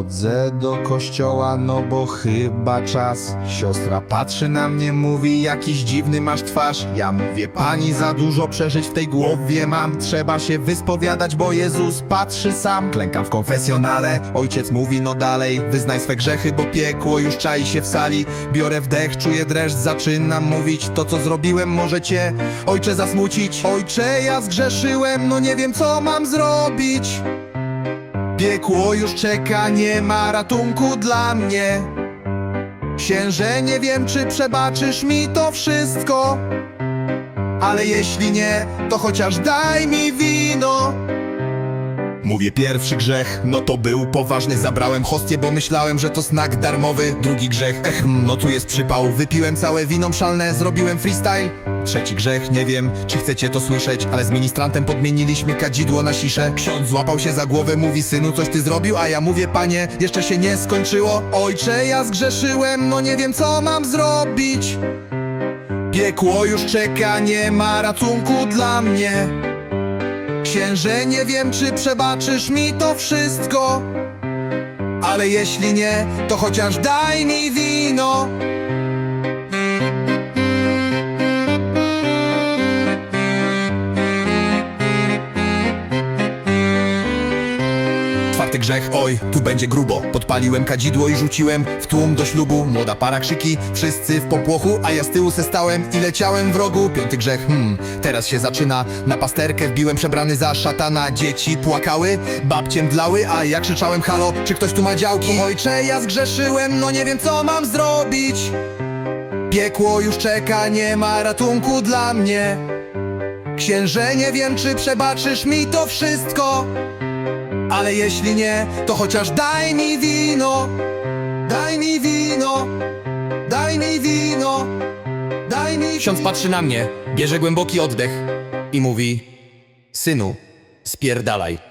Chodzę do kościoła, no bo chyba czas. Siostra patrzy na mnie, mówi jakiś dziwny masz twarz. Ja mówię, pani za dużo przeżyć w tej głowie mam. Trzeba się wyspowiadać, bo Jezus patrzy sam. Klękam w konfesjonale, ojciec mówi no dalej Wyznaj swe grzechy, bo piekło już czai się w sali. Biorę wdech, czuję dreszcz, zaczynam mówić To co zrobiłem może cię, ojcze zasmucić. Ojcze, ja zgrzeszyłem, no nie wiem co mam zrobić Piekło już czeka, nie ma ratunku dla mnie. Księże, nie wiem czy przebaczysz mi to wszystko Ale jeśli nie, to chociaż daj mi wino. Mówię pierwszy grzech, no to był poważny. Zabrałem hostię, bo myślałem, że to znak darmowy. Drugi grzech, ech, no tu jest przypał. Wypiłem całe wino mszalne, zrobiłem freestyle Trzeci grzech, nie wiem, czy chcecie to słyszeć Ale z ministrantem podmieniliśmy kadzidło na siszę Ksiądz złapał się za głowę, mówi synu coś ty zrobił? A ja mówię panie, jeszcze się nie skończyło. Ojcze, ja zgrzeszyłem, no nie wiem co mam zrobić. Piekło już czeka, nie ma ratunku dla mnie. Księże, nie wiem czy przebaczysz mi to wszystko. Ale jeśli nie, to chociaż daj mi wino Czwarty grzech, oj, tu będzie grubo. Podpaliłem kadzidło i rzuciłem w tłum do ślubu. Młoda para krzyki, wszyscy w popłochu A ja z tyłu se stałem i leciałem w rogu. Piąty grzech, hmm, teraz się zaczyna. Na pasterkę wbiłem przebrany za szatana. Dzieci płakały, babcie mdlały A ja krzyczałem halo, czy ktoś tu ma działki? Ojcze, ja zgrzeszyłem, no nie wiem co mam zrobić. Piekło już czeka, nie ma ratunku dla mnie. Księże, nie wiem czy przebaczysz mi to wszystko ale jeśli nie, to chociaż daj mi wino. Daj mi wino. Daj mi wino. Daj mi Ksiądz patrzy na mnie, bierze głęboki oddech i mówi: Synu, spierdalaj.